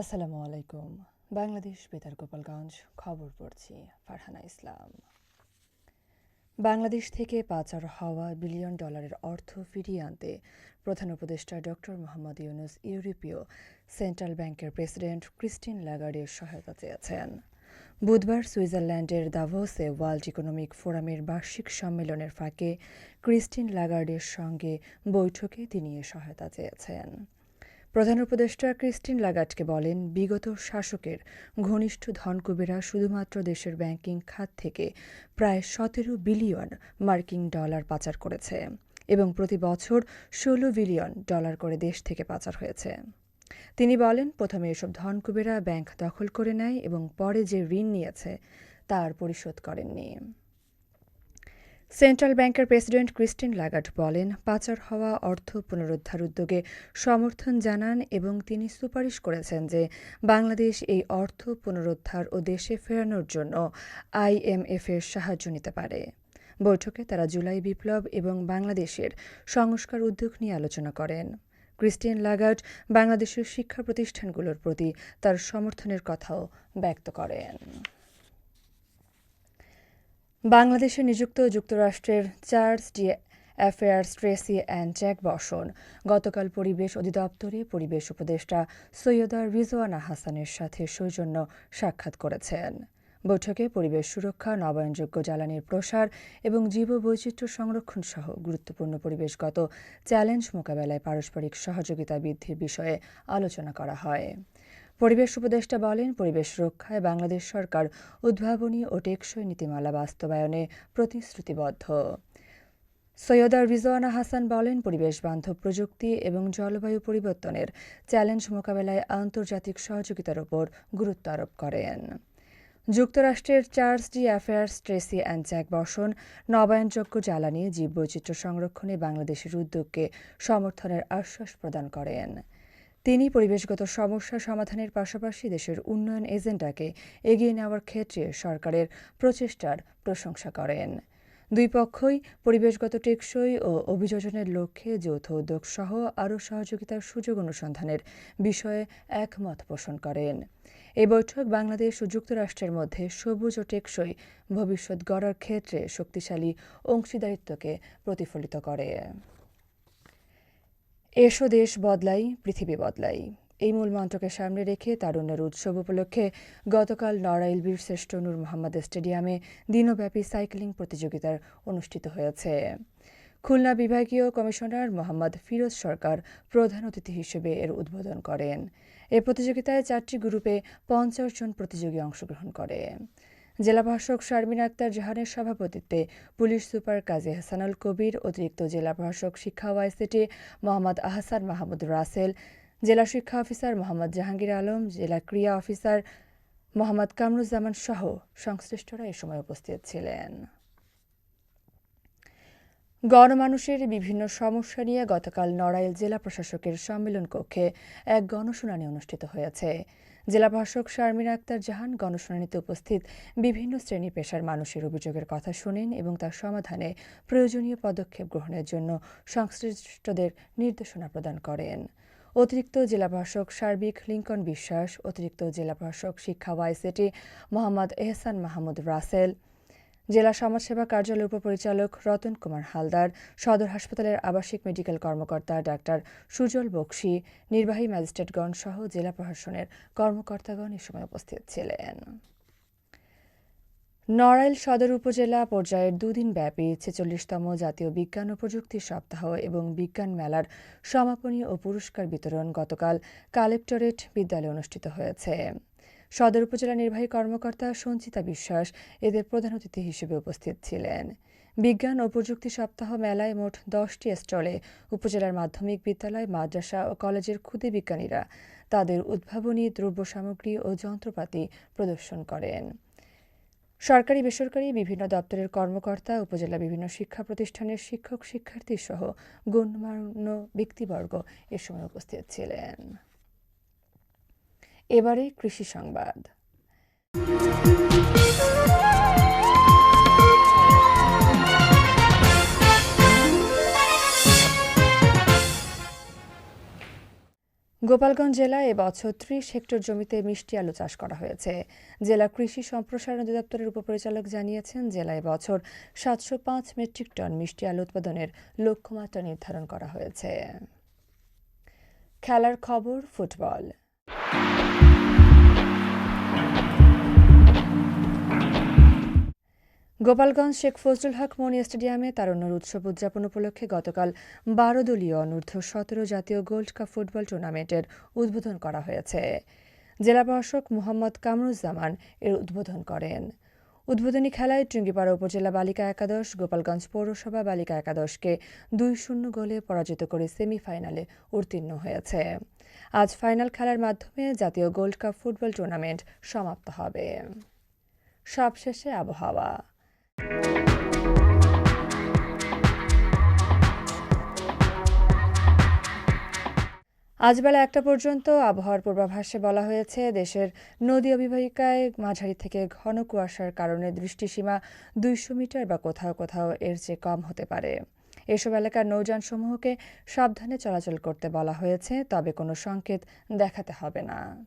আসসালামু আলাইকুম। বাংলাদেশ বেতার গোপালগঞ্জ, খবর পড়ছি ফারহানা ইসলাম। বাংলাদেশ থেকে পাচার হওয়া বিলিয়ন ডলারের অর্থ ফিরিয়ে আনতে প্রধান উপদেষ্টা ডক্টর মোহাম্মদ ইউনুস ইউরোপীয় সেন্ট্রাল ব্যাংকের প্রেসিডেন্ট ক্রিস্টিন লাগার্ডের সহায়তা চেয়েছেন। বুধবার সুইজারল্যান্ডের দাভোসে ওয়ার্ল্ড ইকোনমিক ফোরামের বার্ষিক সম্মেলনের ফাঁকে ক্রিস্টিন লাগার্ডের সঙ্গে বৈঠকে তিনি সহায়তা চেয়েছেন। প্রধান উপদেষ্টা ক্রিস্টিন লাগাটকে বলেন, বিগত শাসকের ঘনিষ্ঠ ধনকুবেরা শুধুমাত্র দেশের ব্যাংকিং খাত থেকে প্রায় সতেরো বিলিয়ন মার্কিন ডলার পাচার করেছে এবং প্রতি বছর ষোলো বিলিয়ন ডলার করে দেশ থেকে পাচার হয়েছে। তিনি বলেন, প্রথমে এসব ধনকুবেরা ব্যাংক দখল করে নেয় এবং পরে যে ঋণ নিয়েছে, তার পরিশোধ করেননি। সেন্ট্রাল ব্যাংকের প্রেসিডেন্ট ক্রিস্টিন লাগার্ড বলেন, পাচার হওয়া অর্থ পুনরুদ্ধার উদ্যোগে সমর্থন জানান এবং তিনি সুপারিশ করেছেন যে বাংলাদেশ এই অর্থ পুনরুদ্ধার ও দেশে ফেরানোর জন্য আইএমএফের সাহায্য নিতে পারে। বৈঠকে তারা জুলাই বিপ্লব এবং বাংলাদেশের সংস্কার উদ্যোগ নিয়ে আলোচনা করেন। ক্রিস্টিয়ান লাগার্ড বাংলাদেশের শিক্ষা প্রতিষ্ঠানগুলোর প্রতি তার সমর্থনের কথাও ব্যক্ত করেন। বাংলাদেশে নিযুক্ত যুক্তরাষ্ট্রের chargé d'affaires Tracey Ann Jacobson, গতকাল পরিবেশ অধিদপ্তরে পরিবেশ উপদেষ্টা সৈয়দা রিজওয়ানা হাসানের সাথে সৌজন্য সাক্ষাৎ করেছেন। বৈঠকে পরিবেশ সুরক্ষা, নবায়নযোগ্য জ্বালানির প্রসার এবং জীববৈচিত্র্য সংরক্ষণ সহ গুরুত্বপূর্ণ পরিবেশগত চ্যালেঞ্জ মোকাবেলায় পারস্পরিক সহযোগিতা বৃদ্ধির বিষয়ে আলোচনা করা হয়। পরিবেশ উপদেষ্টা বলেন, পরিবেশ রক্ষায় বাংলাদেশ সরকার উদ্ভাবনী ও টেকসই নীতিমালা বাস্তবায়নে প্রতিশ্রুতিবদ্ধ। সৈয়দা রিজওয়ানা হাসান বলেন, পরিবেশ বান্ধব প্রযুক্তি এবং জলবায়ু পরিবর্তনের চ্যালেঞ্জ মোকাবেলায় আন্তর্জাতিক সহযোগিতার উপর গুরুত্ব আরোপ করেন। যুক্তরাষ্ট্রের chargé d'affaires, Tracey Ann Jacobson, নবায়নযোগ্য জ্বালানি জীববৈচিত্র্য সংরক্ষণে বাংলাদেশের উদ্যোগকে সমর্থনের আশ্বাস প্রদান করেন। তিনি পরিবেশগত সমস্যা সমাধানের পাশাপাশি দেশের উন্নয়ন এজেন্ডাকে এগিয়ে নেওয়ার ক্ষেত্রে সরকারের প্রচেষ্টার প্রশংসা করেন। দুই পক্ষই পরিবেশগত টেকসই ও অভিযোজনের লক্ষ্যে যৌথ উদ্যোগ সহ আরও সহযোগিতার সুযোগ অনুসন্ধানের বিষয়ে একমত পোষণ করেন। এই বৈঠক বাংলাদেশ ও যুক্তরাষ্ট্রের মধ্যে সবুজ ও টেকসই ভবিষ্যৎ গড়ার ক্ষেত্রে শক্তিশালী অংশীদারিত্বকে প্রতিফলিত করে। এসো দেশ বদলাই, পৃথিবী বদলাই। এই মূল মন্ত্রকে সামনে রেখে তারুণ্যের উৎসব উপলক্ষে গতকাল নড়াইল বীরশ্রেষ্ঠ নূর মোহাম্মদ স্টেডিয়ামে দিনব্যাপী সাইক্লিং প্রতিযোগিতার অনুষ্ঠিত হয়েছে। খুলনা বিভাগীয় কমিশনার মোহাম্মদ ফিরোজ সরকার প্রধান অতিথি হিসেবে এর উদ্বোধন করেন। এ প্রতিযোগিতায় চারটি গ্রুপে পঞ্চাশ জন প্রতিযোগী অংশগ্রহণ করে। জেলা প্রশাসক শারমিন আক্তার জাহানের সভাপতিত্বে পুলিশ সুপার কাজী হাসানুল কবির, অতিরিক্ত জেলা প্রশাসক শিক্ষা ওয়াইসিটি মোহাম্মদ আহসান মাহমুদ রাসেল, জেলা শিক্ষা অফিসার মোহাম্মদ জাহাঙ্গীর আলম, জেলা ক্রিয়া অফিসার মোহাম্মদ কামরুজ্জামান সহ সংশ্লিষ্টরা এ সময় উপস্থিত ছিলেন। গণমানুষের বিভিন্ন সমস্যা নিয়ে গতকাল নড়াইল জেলা প্রশাসকের সম্মেলন কক্ষে এক গণশুনানি অনুষ্ঠিত হয়েছে। জেলা প্রশাসক শারমিন আক্তার জাহান গণশুনানিতে উপস্থিত বিভিন্ন শ্রেণি পেশার মানুষের অভিযোগের কথা শোনেন এবং তার সমাধানে প্রয়োজনীয় পদক্ষেপ গ্রহণের জন্য সংশ্লিষ্টদের নির্দেশনা প্রদান করেন। অতিরিক্ত জেলা প্রশাসক সার্বিক লিঙ্কন বিশ্বাস, অতিরিক্ত জেলা প্রশাসক শিক্ষা ওয়াইসিটি মোহাম্মদ এহসান মাহমুদ রাসেল জেলা সমাজসেবা কার্যালয়ের উপপরিচালক রতন কুমার হালদার, সদর হাসপাতালের আবাসিক মেডিকেল কর্মকর্তা ডাক্তার সুজল বক্সি, নির্বাহী ম্যাজিস্ট্রেটগণ সহ জেলা প্রশাসনের কর্মকর্তাগণ এ সময় উপস্থিত ছিলেন। নড়াইল সদর উপজেলা পর্যায়ের দুদিন ব্যাপী ছেচল্লিশতম জাতীয় বিজ্ঞান ও প্রযুক্তি সপ্তাহ এবং বিজ্ঞান মেলার সমাপনী ও পুরস্কার বিতরণ গতকাল কালেক্টরেট বিদ্যালয়ে অনুষ্ঠিত হয়েছে। সদর উপজেলা নির্বাহী কর্মকর্তা সঞ্চিতা বিশ্বাস এদের প্রধান অতিথি হিসেবে উপস্থিত ছিলেন। বিজ্ঞান ও প্রযুক্তি সপ্তাহ মেলায় মোট দশটি স্টলে উপজেলার মাধ্যমিক বিদ্যালয়, মাদ্রাসা ও কলেজের ক্ষুদে বিজ্ঞানীরা তাদের উদ্ভাবনী, দ্রব্য সামগ্রী ও যন্ত্রপাতি প্রদর্শন করেন। সরকারি, বেসরকারি বিভিন্ন দপ্তরের কর্মকর্তা, উপজেলা বিভিন্ন শিক্ষা প্রতিষ্ঠানের শিক্ষক শিক্ষার্থী সহ গণ্যমান্য ব্যক্তিবর্গ এ সময় উপস্থিত ছিলেন। এবারে কৃষি সংবাদ। গোপালগঞ্জ জেলায় এবছর ত্রিশ হেক্টর জমিতে মিষ্টি আলু চাষ করা হয়েছে। জেলা কৃষি সম্প্রসারণ অধিদপ্তরের উপপরিচালক জানিয়েছেন, জেলায় এবছর সাতশো পাঁচ মেট্রিক টন মিষ্টি আলু উৎপাদনের লক্ষ্যমাত্রা নির্ধারণ করা হয়েছে। খেলার খবর, ফুটবল। গোপালগঞ্জ শেখ ফজলুল হক মনি স্টেডিয়ামে তারুণ্যর উৎসব উদযাপন উপলক্ষে গতকাল বারো দলীয় অনূর্ধ্ব সতেরো জাতীয় গোল্ড কাপ ফুটবল টুর্নামেন্টের উদ্বোধন করা হয়েছে। জেলা প্রশাসক মোহাম্মদ কামরুজ্জামান এর উদ্বোধন করেন। উদ্বোধনী খেলায় টুঙ্গিপাড়া উপজেলা বালিকা একাদশ, গোপালগঞ্জ পৌরসভা বালিকা একাদশকে দুই শূন্য গোলে পরাজিত করে সেমিফাইনালে উত্তীর্ণ হয়েছে। আজ ফাইনাল খেলার মাধ্যমে জাতীয় গোল্ড কাপ ফুটবল টুর্নামেন্ট সমাপ্ত হবে। সবশেষে আবহাওয়া। আজ বেলা একটা পর্যন্ত আবহাওয়ার পূর্বাভাসে বলা হয়েছে, দেশের নদী অবিবাহিকায় মাঝারি থেকে ঘন কুয়াশার কারণে দৃষ্টিসীমা দুইশো মিটার বা কোথাও কোথাও এর চেয়ে কম হতে পারে। এসব এলাকার নৌযানসমূহকে সাবধানে চলাচল করতে বলা হয়েছে, তবে কোনো সংকেত দেখাতে হবে না।